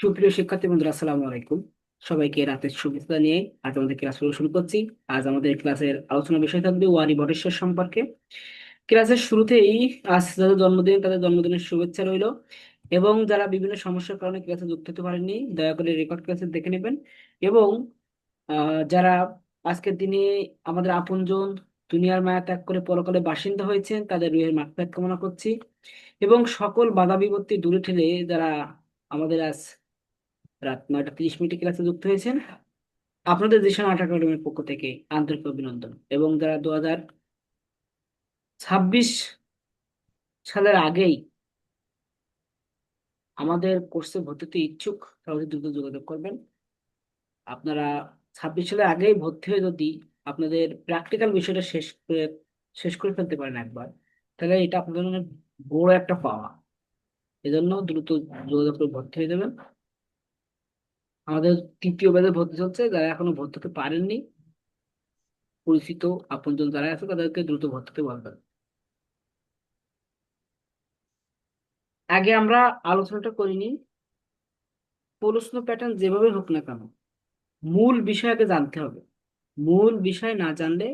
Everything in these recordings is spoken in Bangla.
সুপ্রিয় শিক্ষার্থী বন্ধুরা, আসসালামু আলাইকুম। সবাইকে রাতের শুভেচ্ছা নিয়ে আজ আমাদের ক্লাস শুরু করছি। আজ আমাদের ক্লাসের আলোচনা বিষয় থাকবে ওয়ারি বটেশ্বর সম্পর্কে। ক্লাসের শুরুতেই আজ যাদের জন্মদিন, তাদের জন্মদিনের শুভেচ্ছা রইল এবং যারা বিভিন্ন সমস্যার কারণে ক্লাসে যুক্ত হতে পারেননি, দয়া করে রেকর্ড ক্লাসে দেখে নেবেন এবং যারা আজকের দিনে আমাদের আপনজন দুনিয়ার মায়া ত্যাগ করে পরকালে বাসিন্দা হয়েছেন, তাদের রুহের মাগফিরাত কামনা করছি এবং সকল বাধা বিপত্তি দূরে ঠেলে যারা আমাদের আজ রাত নয়টা তিরিশ মিনিটে ক্লাসে যুক্ত হয়েছেন। আপনাদের দিশান আর্ট একাডেমির পক্ষ থেকে আন্তরিক অভিনন্দন। এবং যারা দু হাজার ছাব্বিশ সালের আগেই আমাদের কোর্সে ভর্তিতে ইচ্ছুক অতি দ্রুত যোগাযোগ করবেন। আপনারা ছাব্বিশ সালের আগেই ভর্তি হয়ে যদি আপনাদের প্র্যাকটিক্যাল বিষয়টা শেষ করে শেষ করে ফেলতে পারেন একবার, তাহলে এটা আপনাদের বড় একটা পাওয়া। এজন্য দ্রুত যোগাযোগ করে ভর্তি হয়ে যাবেন। আমাদের তৃতীয় ব্যাচে ভর্তি চলছে যারা এখনও ভর্তি হতে পারেননি, পরিচিত আপনজন যারা আছে, তাদেরকে দ্রুত ভর্তি হতে বলবেন। আগে আমরা আলোচনাটা করিনি। প্রশ্ন প্যাটার্ন যেভাবে হোক না কেন, মূল বিষয় আগে জানতে হবে। মূল বিষয় না জানলে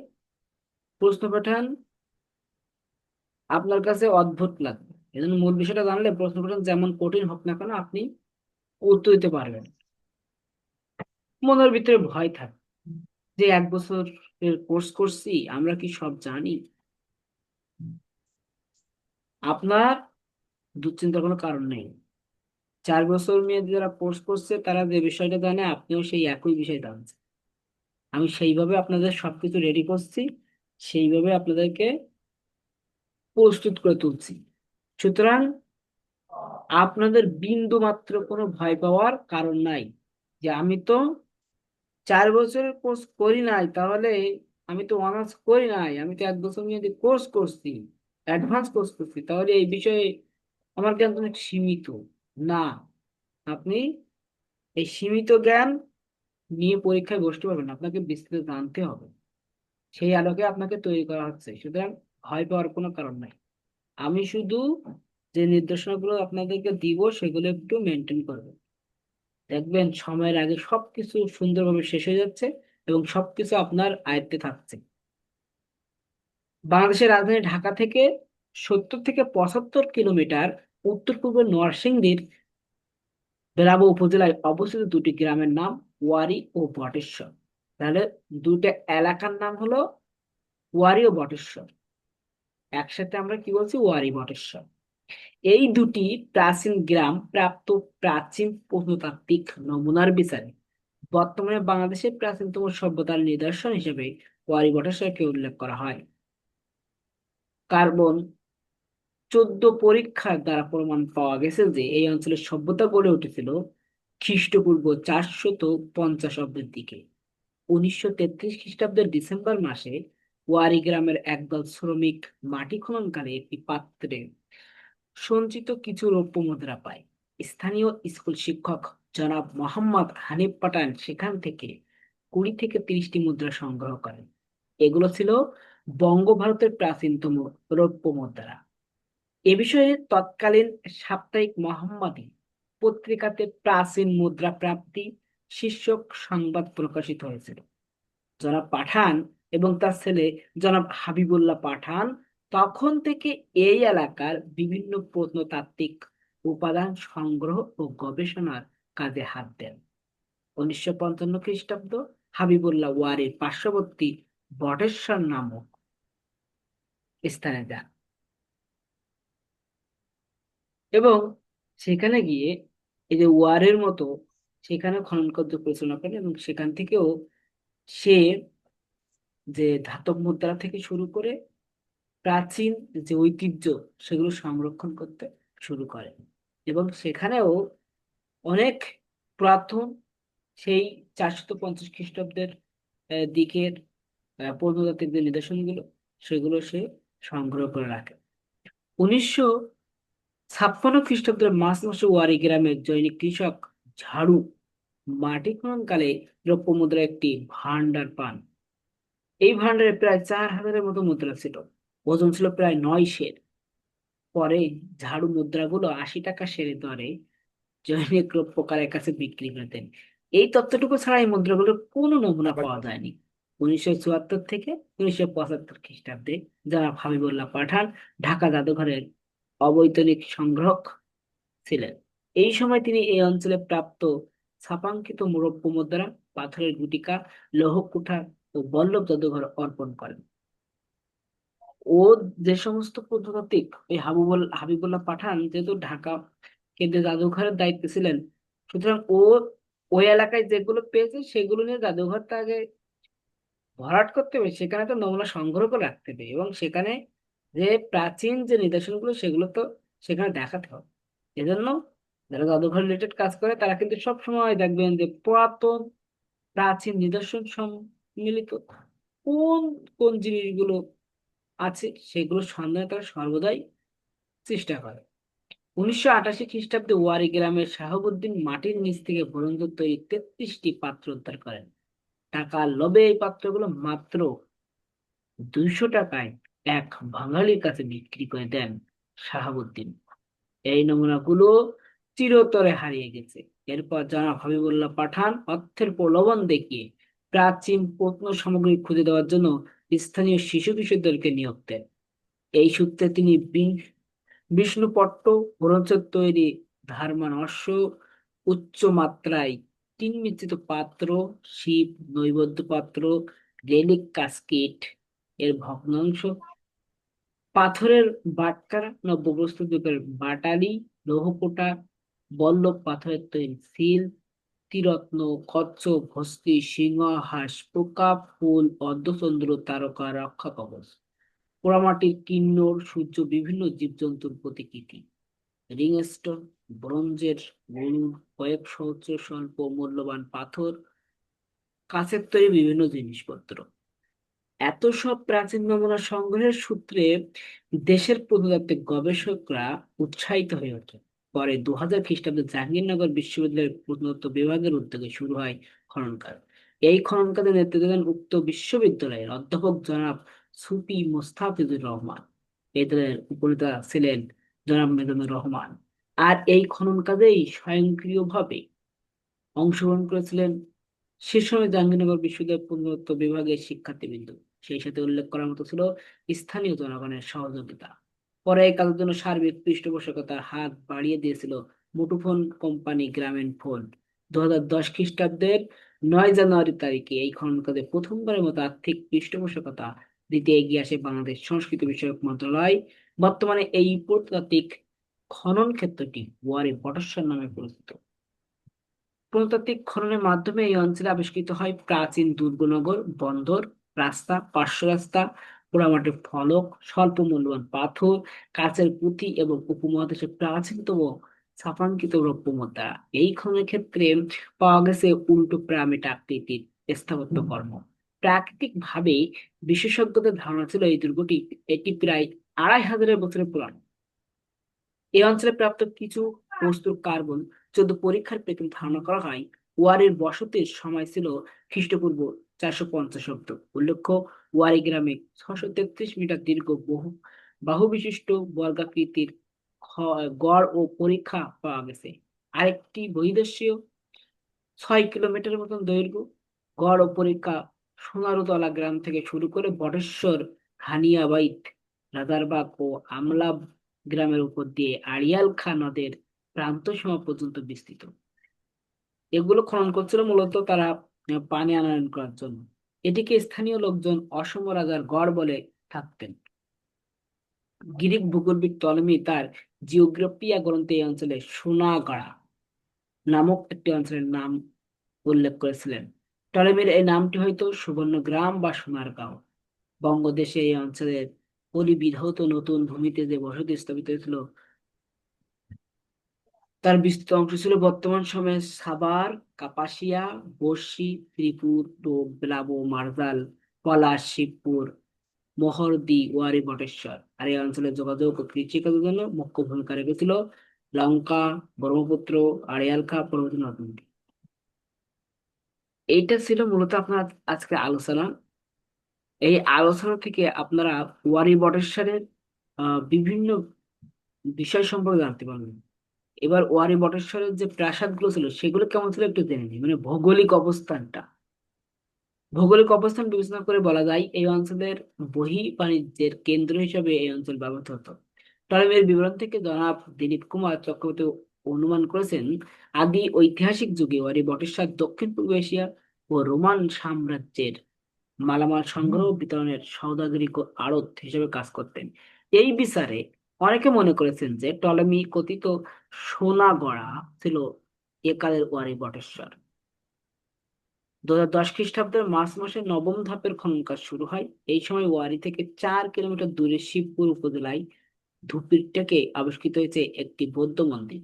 প্রশ্ন প্যাটার্ন আপনার কাছে অদ্ভুত লাগবে। এজন্য মূল বিষয়টা জানলে প্রশ্ন প্যাটার্ন যেমন কঠিন হোক না কেন, আপনি উত্তর দিতে পারবেন। মনের ভিতরে ভয় থাকে যে এক বছরের কোর্স করছি, আমরা কি সব জানি? আপনার দুশ্চিন্তার কোনো কারণ নেই। চার বছর মেয়াদী যারা কোর্স করছে, তারা যে বিষয়টা জানে, আপনিও সেই একই বিষয় জানছেন। আমি সেইভাবে আপনাদের সবকিছু রেডি করছি, সেইভাবে আপনাদেরকে প্রস্তুত করে তুলছি। সুতরাং আপনাদের বিন্দু মাত্র কোনো ভয় পাওয়ার কারণ নাই। যে আমি তো চার বছরের কোর্স করি নাই, তাহলে আমি তো অনার্স করি নাই, আমি তো এক বছর মেয়াদী কোর্স করছি অ্যাডভান্স কোর্স করছি, তাহলে এই বিষয়ে আমার জ্ঞান তো অনেক সীমিত। না, আপনি এই সীমিত জ্ঞান নিয়ে পরীক্ষায় বসতে পারবেন আপনাকে বিস্তারিত জানতে হবে। সেই আলোকে আপনাকে তৈরি করা হচ্ছে, সুতরাং ভয় পাওয়ার কোনো কারণ নাই। আমি শুধু যে নির্দেশনাগুলো আপনাদেরকে দিব, সেগুলো একটু মেনটেন করবেন। দেখবেন সময়ের আগে সবকিছু সুন্দরভাবে শেষ হয়ে যাচ্ছে এবং সবকিছু আপনার আয়ত্তে থাকছে। বাংলাদেশের রাজধানী ঢাকা থেকে সত্তর থেকে পঁচাত্তর কিলোমিটার উত্তর পূর্ব নরসিংদীর বেরাবো উপজেলায় অবস্থিত দুটি গ্রামের নাম ওয়ারি ও বটেশ্বর। তাহলে দুটো এলাকার নাম হলো ওয়ারি ও বটেশ্বর। একসাথে আমরা কি বলছি? ওয়ারি, বটেশ্বর। এই দুটি প্রাচীন গ্রাম প্রাপ্ত প্রাচীন প্রত্নতাত্ত্বিক নমুনার বিচারে। বর্তমানে বাংলাদেশের প্রাচীনতম সভ্যতার নিদর্শন হিসেবে ওয়ারিবটেশ্বরকে উল্লেখ করা হয়। কার্বন চোদ্দ পরীক্ষার দ্বারা প্রমাণ পাওয়া গেছে যে এই অঞ্চলের সভ্যতা গড়ে উঠেছিল খ্রিস্টপূর্ব চারশত পঞ্চাশ অব্দের দিকে। উনিশশো তেত্রিশ খ্রিস্টাব্দের ডিসেম্বর মাসে ওয়ারি গ্রামের একদল শ্রমিক মাটি খননকালে একটি পাত্রে সঞ্চিত কিছু রৌপ্য মুদ্রা পায়। স্থানীয় স্কুল শিক্ষক জনাব মোহাম্মদ হানিফ পাঠান সেখান থেকে কুড়ি থেকে তিরিশটি মুদ্রা সংগ্রহ করেন। এগুলো ছিল বঙ্গভারতের প্রাচীনতম রৌপ্য মুদ্রা। এ বিষয়ে তৎকালীন সাপ্তাহিক মোহাম্মদী পত্রিকাতে প্রাচীন মুদ্রা প্রাপ্তি শীর্ষক সংবাদ প্রকাশিত হয়েছিল। জনাব পাঠান এবং তার ছেলে জনাব হাবিবুল্লাহ পাঠান তখন থেকে এই এলাকার বিভিন্ন প্রত্নতাত্ত্বিক উপাদান সংগ্রহ ও গবেষণার কাজে হাত দেন। উনিশশো পঞ্চান্ন খ্রিস্টাব্দ হাবিবুল্লাহ ওয়ারের পার্শ্ববর্তী বটেশ্বর নামক স্থানে যান। এবং সেখানে গিয়ে এই যে ওয়ারের মতো সেখানে খনন কার্য পরিচালনা করেন এবং সেখান থেকেও সে যে ধাতব মুদ্রা থেকে শুরু করে প্রাচীন যে ঐতিহ্য সেগুলো সংরক্ষণ করতে শুরু করে। এবং সেখানেও অনেক পুরাতন সেই চারশত পঞ্চাশ খ্রিস্টাব্দের দিকের প্রত্নতাত্ত্বিক যে নিদর্শনগুলো সেগুলো সে সংগ্রহ করে রাখে। উনিশশো ছাপ্পান্ন খ্রিস্টাব্দের মাস মাসে ওয়ারি গ্রামের জৈনিক কৃষক ঝাড়ু মাটি খননকালে রৌপ্য মুদ্রা একটি ভান্ডার পান। এই ভান্ডারে প্রায় চার হাজারের মতো মুদ্রা ছিল। ওজন ছিল প্রায় নয় সের। পরে ঝাড়ু মুদ্রাগুলো আশি টাকা সেরে দরে জৈনিক প্রকারের কাছে বিক্রি করতেন এই তথ্যটুকু ছাড়া এই মুদ্রাগুলোর কোনো নমুনা পাওয়া যায়নি। উনিশশো চুয়াত্তর থেকে উনিশশো পঁচাত্তর খ্রিস্টাব্দে যারা হাবিবুল্লাহ পাঠান ঢাকা জাদুঘরের অবৈতনিক সংগ্রহক ছিলেন। এই সময় তিনি এই অঞ্চলে প্রাপ্ত ছাপাঙ্কিত মুরব্ব মুদ্রা পাথরের গুটিকা লৌহ কুঠা ও বল্লভ জাদুঘর অর্পণ করেন। ও যে সমস্ত প্রত্নতাত্ত্বিক ওই হাবিবুল, হাবিবুল্লাহ পাঠান যেহেতু ঢাকা কেন্দ্রীয় জাদুঘরের দায়িত্বে ছিলেন, সুতরাং ও, ওই এলাকায় যেগুলো পেয়েছে সেগুলো নিয়ে জাদুঘরটা আগে ভরাট করতে হবে, সেখানে তো নমুনা সংগ্রহ করে রাখতে হবে এবং সেখানে যে প্রাচীন যে নিদর্শনগুলো সেগুলো তো সেখানে দেখাতে হবে। এজন্য যারা জাদুঘর রিলেটেড কাজ করে তারা কিন্তু সব সময় দেখবেন যে পুরাতন প্রাচীন নিদর্শন সম্মিলিত কোন কোন জিনিসগুলো আছে, সেগুলো সন্ধানে তারা সর্বদাই চেষ্টা করে। উনিশশো আটাশি খ্রিস্টাব্দে ওয়ারি গ্রামের শাহাবুদ্দিন মাটির নিচ থেকে ব্রোঞ্জের তৈরি তেত্রিশটি পাত্র উদ্ধার করেন। টাকার লোভে এই পাত্রগুলো মাত্র দুইশো টাকায় এক বাঙালির কাছে বিক্রি করে দেন শাহাবুদ্দিন। এই নমুনাগুলো চিরতরে হারিয়ে গেছে। এরপর জনাব হাবিবুল্লাহ পাঠান অর্থের প্রলোভন দেখিয়ে প্রাচীন প্রত্ন সামগ্রী খুঁজে দেওয়ার জন্য স্থানীয় শিশু কিশোরদেরকে নিয়োগ দেন। এই সূত্রে তিনি বিষ্ণুপট্ট, ব্রোঞ্জের তৈরি ধারমান অশ্ব উচ্চ মাত্রায় টিন মিশ্রিত পাত্র, শিব, নৈবেদ্য পাত্র রেলিক কাস্কেট এর ভগ্নাংশ, পাথরের বাটকারা নব্যপ্রস্তর যুগের বাটালি লৌহকোটা বল্লভ পাথরের তৈরি সিল ত্রিরত্ন কচ্ছপ হস্তি সিংহ হাঁস পোকা ফুল, অর্ধচন্দ্র, তারকা, রক্ষা কবচ। পোড়ামাটির কিন্নর, সূর্য, বিভিন্ন জীবজন্তুর প্রতিকৃতি। রিং স্টোন ব্রোঞ্জের গরুর কয়েক সহস্র স্বল্প, মূল্যবান পাথর, কাঁচের তৈরি বিভিন্ন জিনিসপত্র। এত সব প্রাচীন নমুনা সংগ্রহের সূত্রে দেশের প্রত্নতাত্ত্বিক গবেষকরা উৎসাহিত হয়ে ওঠে পরে দু হাজার খ্রিস্টাব্দে জাহাঙ্গীরনগর বিশ্ববিদ্যালয়ের প্রত্নতত্ত্ব বিভাগের উদ্যোগে শুরু হয় খনন কাজ এই খনন কাজে নেতৃত্ব দেন উক্ত বিশ্ববিদ্যালয়ের অধ্যাপক জনাব সুফি মোস্তাফিজুর রহমান। এই দলের উপনেতা ছিলেন জনাব মেজানুর রহমান। আর এই খনন কাজেই স্বয়ংক্রিয়ভাবে অংশগ্রহণ করেছিলেন সে সময় জাহাঙ্গীরনগর বিশ্ববিদ্যালয়ের প্রত্নতত্ত্ব বিভাগের শিক্ষার্থীবৃন্দ। সেই সাথে উল্লেখ করার মতো ছিল স্থানীয় জনগণের সহযোগিতা। পরে কাজের জন্য সার্বিক পৃষ্ঠপোষকতার হাত বাড়িয়ে দিয়েছিল মুঠোফোন কোম্পানি গ্রামীণ ফোন। দু হাজার দশ খ্রিস্টাব্দের নয় জানুয়ারি তারিখে এই খনন কাজে প্রথমবারের মতো আর্থিক পৃষ্ঠপোষকতা দিতে এগিয়ে আসে বাংলাদেশ সংস্কৃতি বিষয়ক মন্ত্রণালয়। বর্তমানে এই প্রত্নতাত্ত্বিক খনন ক্ষেত্রটি ওয়ারি বটেশ্বর নামে পরিচিত। প্রত্নতাত্ত্বিক খননের মাধ্যমে এই অঞ্চলে আবিষ্কৃত হয় প্রাচীন দুর্গনগর, বন্দর, রাস্তা, পার্শ্ব রাস্তা পোড়ামাটির ফলক স্বল্প মূল্যবান পাথর কাচের পুঁথি এবং উপমহাদেশের প্রাচীনতম ছাপাঙ্কিত রৌপ্য মুদ্রা এই খননের ক্ষেত্রে পাওয়া গেছে উল্টো পিরামিড আকৃতির স্থাপত্য কর্ম। প্রাকৃতিক ভাবে বিশেষজ্ঞদের ধারণা ছিল এই দুর্গটি এটি প্রায় আড়াই হাজারের বছরের পুরানো। এই অঞ্চলে প্রাপ্ত কিছু বস্তুর কার্বন চোদ্দ পরীক্ষার প্রেক্ষিতে ধারণা করা হয় ওয়ারির বসতির সময় ছিল খ্রিস্টপূর্ব চারশো পঞ্চাশ অব্দ উল্লেখ্য, ওয়ারি গ্রামে ছশো তেত্রিশ মিটার দীর্ঘ বহু বাহু বিশিষ্ট বর্গাকৃতির গড় ও পরীক্ষা পাওয়া গেছে। আরেকটি বহির্দেশীয় ছয় কিলোমিটার মতন দৈর্ঘ্য, গড় ও পরীক্ষা সোনারুতলা গ্রাম থেকে শুরু করে বটেশ্বর হানিয়াবাইত রাজারবাগ ও আমলা গ্রামের উপর দিয়ে আড়িয়াল খা নদের প্রান্ত সীমা পর্যন্ত বিস্তৃত। এগুলো খনন করছিল মূলত তারা পানি আনয়ন করার জন্য। এটিকে স্থানীয় লোকজন অসম রাজার গড় বলে থাকতেন। গ্রিক ভূগোলবিদ টলেমি তার জিওগ্রাফিয়া গ্রন্থে এই অঞ্চলে সোনাগড়া নামক একটি অঞ্চলের নাম উল্লেখ করেছিলেন। টলেমির এই নামটি হয়তো সুবর্ণ গ্রাম বা সোনারগাঁও। বঙ্গদেশে এই অঞ্চলের পরিবিধৌত নতুন ভূমিতে যে বসতি স্থাপিত হয়েছিল তার বিস্তৃত অংশ ছিল বর্তমান সময়ে সাবার কাপাসিয়া, বর্ষি, ত্রিপুর, টোপ, ব্লাবো, মার্জাল পলাশ শিবপুর, মহরদি, ওয়ারি, বটেশ্বর। আর এই অঞ্চলের যোগাযোগ ও কৃষিকাজের জন্য মুখ্য ভূমিকা রেখেছিল লঙ্কা, ব্রহ্মপুত্র, আড়িয়ালখা পরবর্তী নদ এইটা ছিল মূলত আপনার আজকে আলোচনা। এই আলোচনা থেকে আপনারা ওয়ারি, বটেশ্বরের বিভিন্ন বিষয় সম্পর্কে জানতে পারবেন। এবার ওয়ারি বটেশ্বরের যে প্রাসাদগুলো ছিল, সেগুলো কেমন ছিল একটু জেনে নিই। মানে ভৌগোলিক অবস্থানটা। ভৌগোলিক অবস্থান বিবেচনা করে বলা যায়, এই অঞ্চলের বহি বাণিজ্যের কেন্দ্র হিসেবে এই অঞ্চল ব্যবহৃত হতো। টলেমির বিবরণ থেকে জনাব দিলীপ কুমার চক্রবর্তী অনুমান করেছেন, আদি ঐতিহাসিক যুগে ওয়ারি বটেশ্বর দক্ষিণ পূর্ব এশিয়া ও রোমান সাম্রাজ্যের মালামাল সংগ্রহ বিতরণের সওদাগরি ক- আড়ত হিসেবে কাজ করতেন। এই বিচারে অনেকে মনে করেছেন যে টলেমি কথিত সোনাগড়া ছিল একালের ওয়ারি বটেশ্বর। দু দশ খ্রিস্টাব্দের মার্চ মাসে নবম ধাপের খনন কাজ শুরু হয়। এই সময় ওয়ারি থেকে চার কিলোমিটার দূরে শিবপুর উপজেলায় ধুপিরটাকে আবিষ্কৃত হয়েছে একটি বৌদ্ধ মন্দির।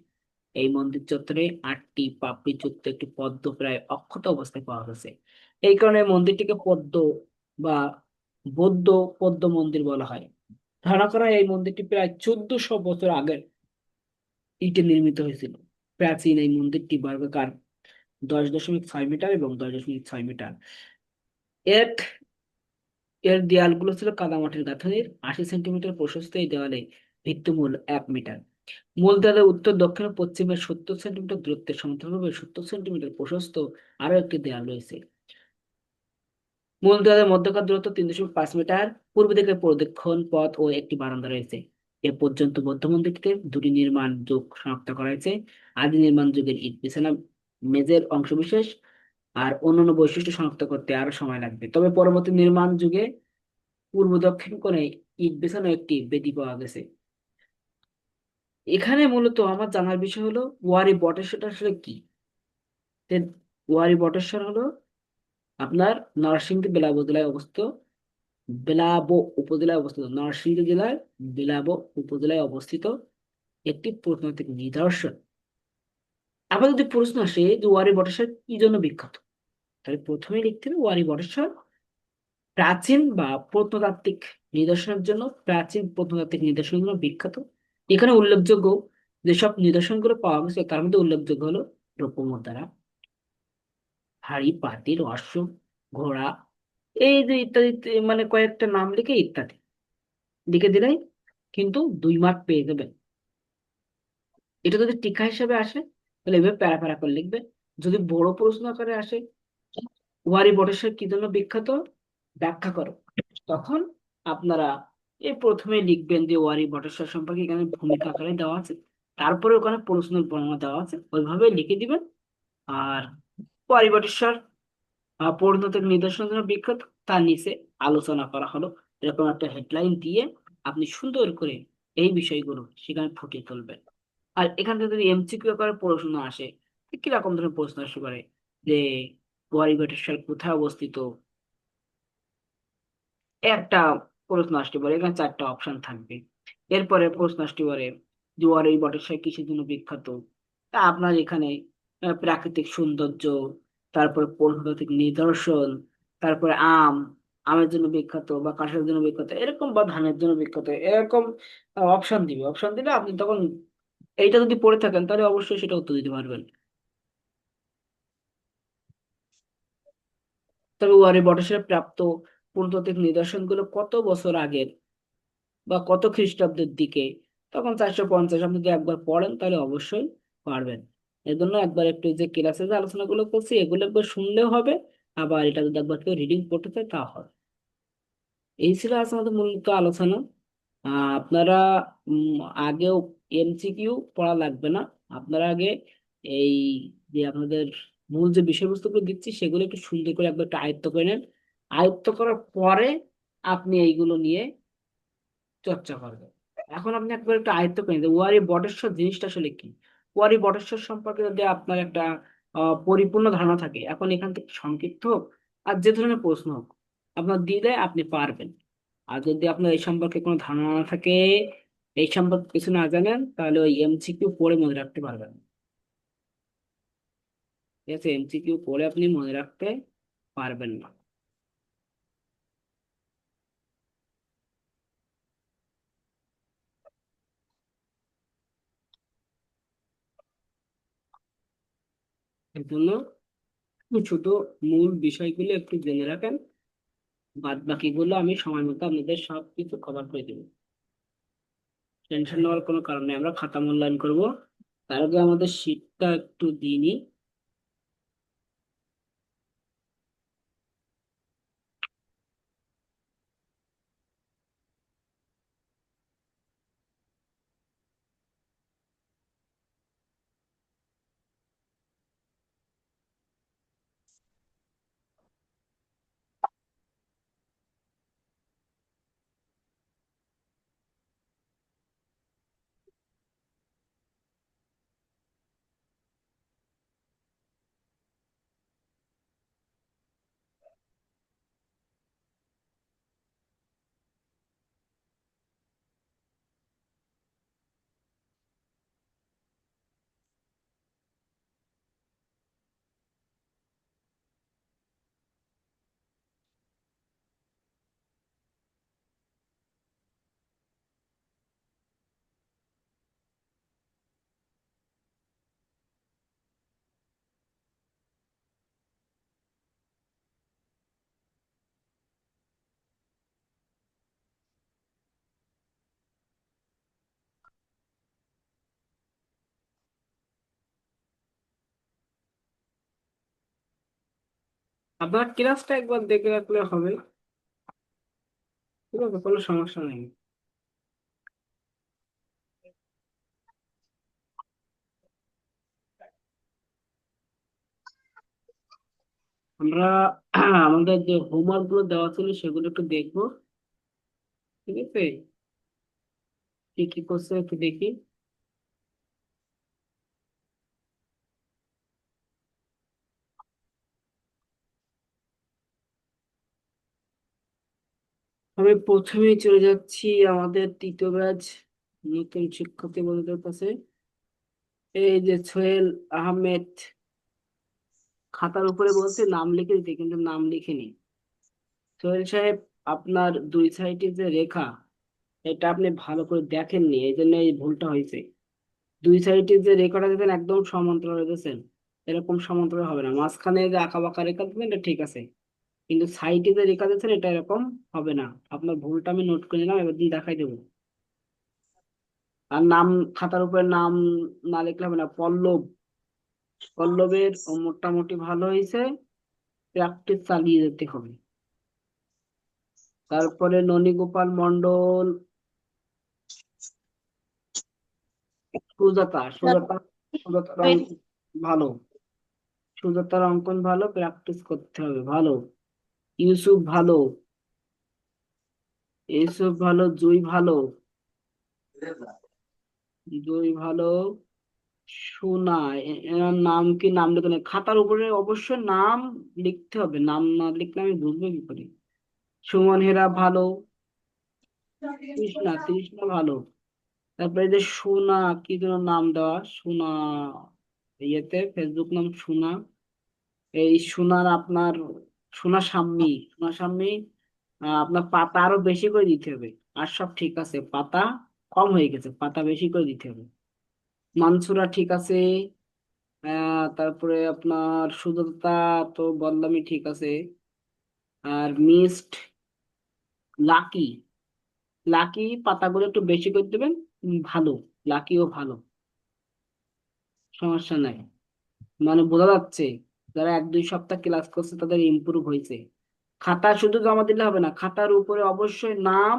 এই মন্দির চত্বরে আটটি পাপড়ি যুক্ত একটি পদ্ম প্রায় অক্ষত অবস্থায় পাওয়া গেছে। এই কারণে মন্দিরটিকে পদ্ম বা বৌদ্ধ পদ্ম মন্দির বলা হয়। হয় এই মন্দিরটি প্রায় চোদ্দশো বছর আগের ইটে নির্মিত হয়েছিল। প্রাচীন এই মন্দিরটি বর্গাকার দশ দশমিক ছয় মিটার এবং দশ দশমিক ছয় মিটার। এর এর দেয়ালগুলো ছিল কাদামাটির গাঁথনির। আশি সেন্টিমিটার প্রশস্ত এই দেওয়ালে ভিত্তিমূল এক মিটার। মূল দেয়ালের উত্তর, দক্ষিণ পশ্চিমে সত্তর সেন্টিমিটার দূরত্বে সমান্তরালভাবে সত্তর সেন্টিমিটার প্রশস্ত আরও একটি দেয়াল রয়েছে। মূল দেওয়ালের মধ্যকার দূরত্ব তিন দশমিক পাঁচ মিটার, পূর্ব দিকে প্রদক্ষিণ পথ ও একটি বারান্দা রয়েছে। এ পর্যন্ত বৌদ্ধ মন্দিরটিতে দুটি নির্মাণ যুগ শনাক্ত করা হয়েছে। আদি নির্মাণ যুগের ইট বিছানা মেঝের অংশবিশেষ আর অন্যান্য বৈশিষ্ট্য শনাক্ত করতে আরও সময় লাগবে। তবে পরবর্তী নির্মাণ যুগে পূর্ব দক্ষিণ কোণে ইট বিছানো একটি বেদি পাওয়া গেছে। এখানে মূলত আমার জানার বিষয় হলো, ওয়ারি বটেশ্বরটা আসলে কি? ওয়ারি বটেশ্বর হলো আপনার নরসিংদী বেলাব জেলায় অবস্থিত, বেলাবো উপজেলায় অবস্থিত নরসিংদী জেলার বেলাবো উপজেলায় অবস্থিত একটি প্রত্নতাত্ত্বিক নিদর্শন। আবার যদি প্রশ্ন আসে, যে ওয়ারি বটেশ্বর কি জন্য বিখ্যাত? তাহলে প্রথমে লিখতে হবে ওয়ারি বটেশ্বর প্রাচীন বা প্রত্নতাত্ত্বিক নিদর্শনের জন্য, প্রাচীন প্রত্নতাত্ত্বিক নিদর্শনের জন্য বিখ্যাত। এখানে উল্লেখযোগ্য যেসব নিদর্শনগুলো পাওয়া গেছে, তার মধ্যে উল্লেখযোগ্য হলো রৌপ্য মুদ্রা হাড়ি পাতিল অশ্ব ঘোড়া, এই যে ইত্যাদি মানে কয়েকটা নাম লিখে ইত্যাদি। লিখে দিলেই কিন্তু দুই মার্ক পেয়ে যাবেন। এটা যদি টিকা হিসেবে আসে, তাহলে এভাবে প্যারা প্যারা করে লিখবে। যদি বড় প্রশ্ন আকারে আসে, ওয়ারি বটেশ্বর কি জন্য বিখ্যাত? ব্যাখ্যা করো। তখন আপনারা এই প্রথমে লিখবেন যে ওয়ারি বটেশ্বর সম্পর্কে এখানে ভূমিকা আকারে দেওয়া আছে। তারপরে ওখানে প্রশ্নের বর্ণনা দেওয়া আছে। ওইভাবে লিখে দিবেন। আর ওয়ারি বটেশ্বর আহ, প্রত্নতাত্ত্বিক নিদর্শনের জন্য বিখ্যাত। তার নিচে আলোচনা করা হলো। এরকম একটা হেডলাইন দিয়ে আপনি সুন্দর করে এই বিষয়গুলো সেখানে ফুটিয়ে তুলবেন। আর এখান থেকে যদি এমসিকিউ করে প্রশ্ন আসে কীরকম ধরনের প্রশ্ন আসতে পারে? যে ওয়ারি বটেশ্বর কোথায় অবস্থিত? একটা প্রশ্ন আসতে পারে। এখানে চারটা অপশন থাকবে। এরপরে প্রশ্ন আসতে পারে যে ওয়ারি বটেশ্বর কিসের জন্য বিখ্যাত? তা আপনার এখানে প্রাকৃতিক সৌন্দর্য, তারপর প্রত্নতাত্ত্বিক নিদর্শন, তারপরে আম, আমের জন্য বিখ্যাত বা কাঁঠালের জন্য বিখ্যাত, এরকম বা ধানের জন্য বিখ্যাত, এরকম অপশন দিবে। অপশন দিলে আপনি তখন এইটা যদি পড়ে থাকেন, তাহলে অবশ্যই সেটা উত্তর দিতে পারবেন। তবে ওয়ারি বটেশ্বরে প্রাপ্ত প্রত্নতাত্ত্বিক নিদর্শনগুলো কত বছর আগের বা কত খ্রিস্টাব্দের দিকে? তখন চারশো পঞ্চাশ, আপনি যদি একবার পড়েন, তাহলে অবশ্যই পারবেন। এর জন্য একবার একটু যে ক্লাসে যে আলোচনাগুলো করছি, এগুলো একবার শুনলেও হবে, আবার এটা যদি একবার কেউ রিডিং করতে চায় তা হবে। এই ছিল আজ আমাদের মূলত আলোচনা। আপনারা আগেও এমসিকিউ পড়া লাগবে না। আপনারা আগে এই যে আপনাদের মূল যে বিষয়বস্তুগুলো দিচ্ছি, সেগুলো একটু সুন্দর করে একবার একটু আয়ত্ত করে নেন। আয়ত্ত করার পরে আপনি এইগুলো নিয়ে চর্চা করবেন। এখন আপনি একবার একটু আয়ত্ত করে নিন ওয়ারি বটেশ্বর জিনিসটা আসলে কি? ওয়ারি বটেশ্বর সম্পর্কে যদি আপনার একটা পরিপূর্ণ ধারণা থাকে, এখন এখান থেকে সংক্ষিপ্ত হোক আর যে ধরনের প্রশ্ন হোক, আপনার দিলে আপনি পারবেন। আর যদি আপনার এই সম্পর্কে কোনো ধারণা না থাকে, এই সম্পর্কে কিছু না জানেন, তাহলে ওই এমসিকিউ পড়ে মনে রাখতে পারবেন ঠিক আছে? এমসিকিউ পড়ে আপনি মনে রাখতে পারবেন না। এর জন্য ছোট মূল বিষয়গুলো একটু জেনে রাখেন। বাদ বাকি বাকিগুলো আমি সময় মতো আপনাদের সব কিছু কভার করে দেবো। টেনশন নেওয়ার কোনো কারণ নেই, আমরা খাতা মূল্যায়ন করব। তার আগে আমাদের শীতটা একটু দিয়ে আপনার ক্লাসটা একবার দেখে রাখলে হবে। ঠিক আছে, কোনো সমস্যা নেই। আমরা আমাদের যে হোমওয়ার্কগুলো দেওয়া ছিল সেগুলো একটু দেখব। ঠিক আছে? কি কি করছে একটু দেখি। আমি প্রথমেই চলে যাচ্ছি আমাদের তৃতীয় ব্যাচ, নতুন শিক্ষার্থী বন্ধুদের কাছে। এই যে সোহেল আহমেদ, খাতার উপরে বলছে নাম লিখে দিতে, কিন্তু নাম লিখেনি। সোহেল সাহেব, আপনার দুই সাইডে যে রেখা, এটা আপনি ভালো করে দেখেননি, এই জন্য এই ভুলটা হয়েছে। দুই সাইডে যে রেখাটা দিতেন একদম সমান্তরাল দিয়েছেন এরকম সমান্তরাল হবে না। মাঝখানে যে আঁকা বাঁকা রেখা দিতেন এটা ঠিক আছে। কিন্তু সাইটে যে রেখা দিয়েছেন এটা এরকম হবে না। আপনার ভুলটা আমি নোট করে নিলাম এবার দিয়ে দেখাই দেবো। আর নাম খাতার উপরে নাম না লিখলে হবে না পল্লব। পল্লবের মোটামুটি ভালো হয়েছে প্র্যাকটিস চালিয়ে যেতে হবে। তারপরে ননীগোপাল মন্ডল সুজাতা সুজাতা সুজাতার অঙ্কন ভালো। সুজাতার অঙ্কন ভালো প্র্যাকটিস করতে হবে ভালো। ইউসুফ ভালো। ইউসুফ ভালো, জুই ভালো। জুই ভালো, সোনা এনার নাম কি নাম লিখে খাতার উপরে অবশ্যই নাম লিখতে হবে। নাম না লিখলে আমি বুঝব কি করে? সুমন হেরা ভালো। তৃষ্ণা তৃষ্ণা ভালো। তারপরে যে সোনা, কি যেন নাম দেওয়া? সোনা, ইয়েতে, ফেসবুক নাম সোনা। এই সোনার আপনার সোনা সাম্মি সোনা সাম্মি আপনার পাতা আরও বেশি করে দিতে হবে। আর সব ঠিক আছে, পাতা কম হয়ে গেছে, পাতা বেশি করে দিতে হবে। মানসুরা ঠিক আছে তারপরে আপনার সুজাতা তো বললামই ঠিক আছে। আর মিস্ট, লাকি লাকি পাতাগুলো একটু বেশি করে দেবেন ভালো, লাকিও ভালো। সমস্যা নাই। মানে বোঝা যাচ্ছে যারা এক দুই সপ্তাহ ক্লাস করছে তাদের ইমপ্রুভ হয়েছে। খাতা শুধু জমা দিলে হবে না, খাতার উপরে অবশ্যই নাম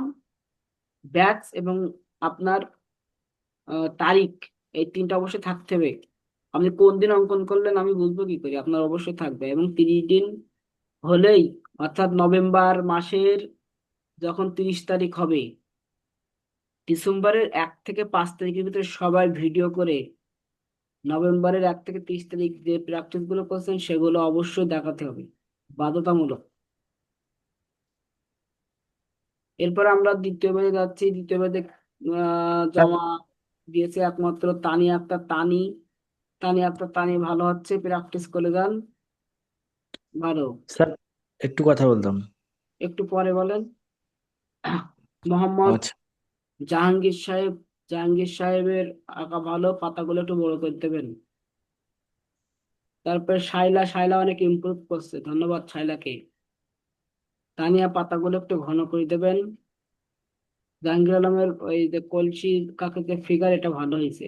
ব্যাচ এবং আপনার তারিখ, এই তিনটা অবশ্যই থাকতে হবে। আপনি কোন দিন অঙ্কন করলেন আমি বুঝব কি করে, আপনার অবশ্যই থাকবে। এবং তিরিশ দিন হলেই, অর্থাৎ নভেম্বর মাসের যখন তিরিশ তারিখ হবে, ডিসেম্বরের এক থেকে পাঁচ তারিখের ভিতরে সবাই ভিডিও করে নভেম্বরের এক থেকে তিরিশ তারিখ যে প্র্যাকটিসগুলো করছেন সেগুলো অবশ্যই দেখাতে হবে। বাধ্যতামূলক। এরপর আমরা দ্বিতীয় ব্যাচে যাচ্ছি। দ্বিতীয় ব্যাচে জমা দিয়েছে একমাত্র তানি আক্তার তানি। তানি আক্তার তানি ভালো হচ্ছে প্র্যাকটিস করে যান। ভালো। স্যার একটু কথা বলতাম। একটু পরে বলেন। মোহাম্মদ আচ্ছা। জাহাঙ্গীর সাহেব জাহাঙ্গীর সাহেবের আঁকা ভালো পাতাগুলো একটু বড় করে দেবেন। তারপরে শাইলা শাইলা অনেক ইমপ্রুভ করছে। ধন্যবাদ শাইলাকে তানিয়া পাতাগুলো একটু ঘন করে দেবেন। জাহাঙ্গীর আলমের ওই যে কলসি কাকের যে ফিগার এটা ভালো হয়েছে।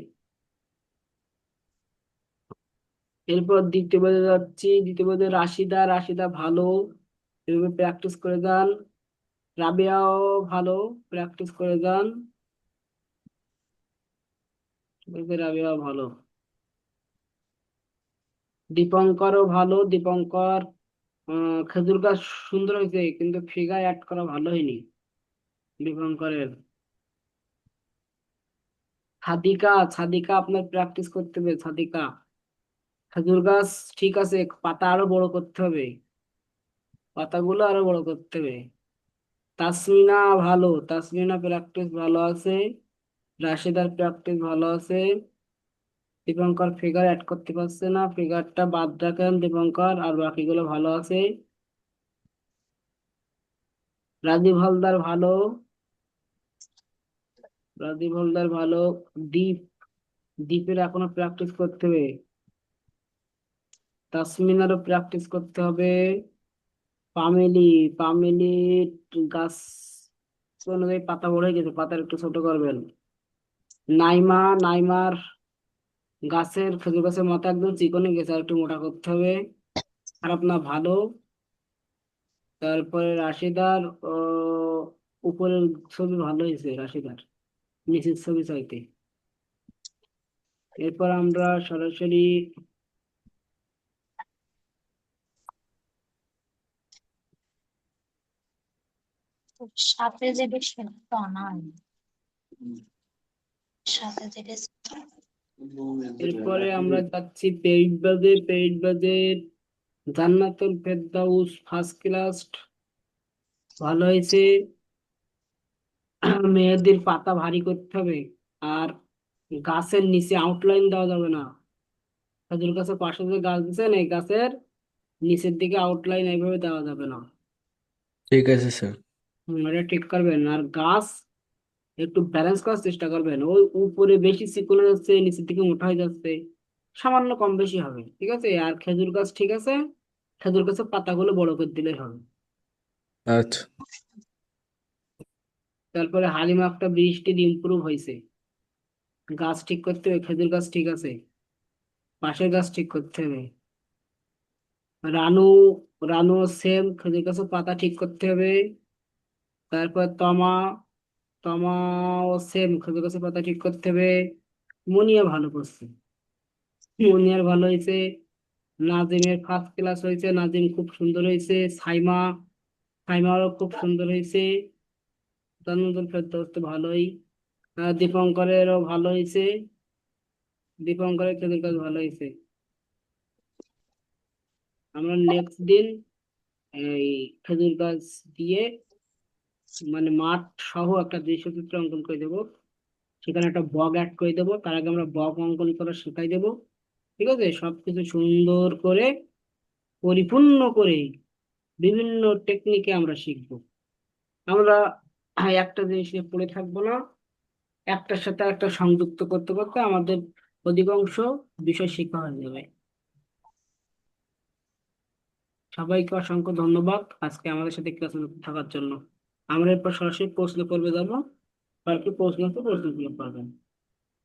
এরপর দ্বিতীয় পদে যাচ্ছি। দ্বিতীয় পদে রাশিদা রাশিদা ভালো। এভাবে প্র্যাকটিস করে যান। রাবেয়াও ভালো প্র্যাকটিস করে যান। এভাবে রাবেয়াও ভালো। দীপঙ্করও ভালো, দীপঙ্কর খেজুর গাছ সুন্দর হয়েছে, কিন্তু ফিগার অ্যাড করা ভালো হয়নি দীপঙ্করের। সাদিকা সাদিকা আপনার প্র্যাকটিস করতে হবে, সাদিকা। খেজুর গাছ ঠিক আছে, পাতা আরও বড় করতে হবে। পাতাগুলো আরও বড় করতে হবে। তাসমিনা ভালো, তাসমিনা প্র্যাকটিস ভালো আছে। রাশেদার প্র্যাকটিস ভালো আছে। দীপঙ্কর ফিগার অ্যাড করতে পারছে না। ফিগারটা বাদ রাখেন দীপঙ্কর, আর বাকিগুলো ভালো আছে। রাজীব হালদার ভালো। রাজীব হালদার ভালো। দীপ, দীপের এখনও প্র্যাকটিস করতে হবে। তাসমিনারও প্র্যাকটিস করতে হবে। পামেলি পামেলি গাছ অনুযায়ী পাতা বড় হয়ে গেছে পাতা একটু ছোট করবেন। নাইমা নাইমার গাছের খেজুর গাছের মাথা একদম চিকনে গেছে আর একটু মোটা করতে হবে। খারাপ না ভালো। তারপরে রাশিদার উপরের ছবি ভালো হয়েছে রাশিদার। নিচের ছবি চাইতে। এরপর আমরা সরাসরি সাথে যেটা সেটা নাই সাথে এরপরে আমরা যাচ্ছি পেইড বাজে পেইড বাজের জান্নাতুল ফেরদাউস ফার্স্ট ক্লাস ভালো হয়েছে। মেয়েদের পাতা ভারী করতে হবে। আর গাছের নিচে আউটলাইন দেওয়া যাবে না। খেজুর গাছের পাশে যে গাছ দিচ্ছেন এই গাছের নিচের দিকে আউটলাইন এইভাবে দেওয়া যাবে না। ঠিক আছে স্যার এটা ঠিক করবেন। আর গাছ একটু ব্যালেন্স করার চেষ্টা করবেন। ওই উপরে বেশি চিকন যাচ্ছে নিচের দিকে মোটা হয়ে যাচ্ছে সামান্য কম বেশি হবে ঠিক আছে? আর খেজুর গাছ ঠিক আছে? খেজুর গাছের পাতাগুলো বড় করে দিলেই হবে। আচ্ছা। তারপরে হালিমা একটা বৃষ্টির ইমপ্রুভ হয়েছে। গাছ ঠিক করতে হবে খেজুর গাছ ঠিক আছে। পাশের গাছ ঠিক করতে হবে। রানু রানু সেম খেজুর গাছের পাতা ঠিক করতে হবে। তারপর তমা তমা ও সেম গাছের পাতা ঠিক করতে হবে। মুনিয়া ভালো করছে। মুনিয়ার ভালো হয়েছে। নাজিমের ফার্স্ট ক্লাস হয়েছে। নাজিম খুব সুন্দর হয়েছে। সাইমা সাইমারও খুব সুন্দর হয়েছে। তানমুদুল ফেরদৌস তো ভালোই। দীপঙ্করেরও ভালো হয়েছে। দীপঙ্করের খেজুর গাছ ভালো হয়েছে। আমরা নেক্সট দিন এই খেজুর গাছ দিয়ে মানে মাঠ সহ একটা দৃশ্যচিত্র অঙ্কন করে দেবো। সেখানে একটা বগ অ্যাড করে দেবো। তার আগে আমরা বগ অঙ্কন করা শেখাই দেবো। ঠিক আছে? সবকিছু সুন্দর করে, পরিপূর্ণ করে বিভিন্ন টেকনিকে আমরা শিখব। আমরা একটা জিনিস পড়ে থাকব না। একটার সাথে একটা সংযুক্ত করতে করতে আমাদের অধিকাংশ বিষয় শেখা হয়ে যাবে। সবাইকে অসংখ্য ধন্যবাদ আজকে আমাদের সাথে ক্লাসে থাকার জন্য। আমরা এরপর সরাসরি প্রশ্ন পর্বে যাব আর প্রশ্ন তো প্রশ্নগুলো পাবেন।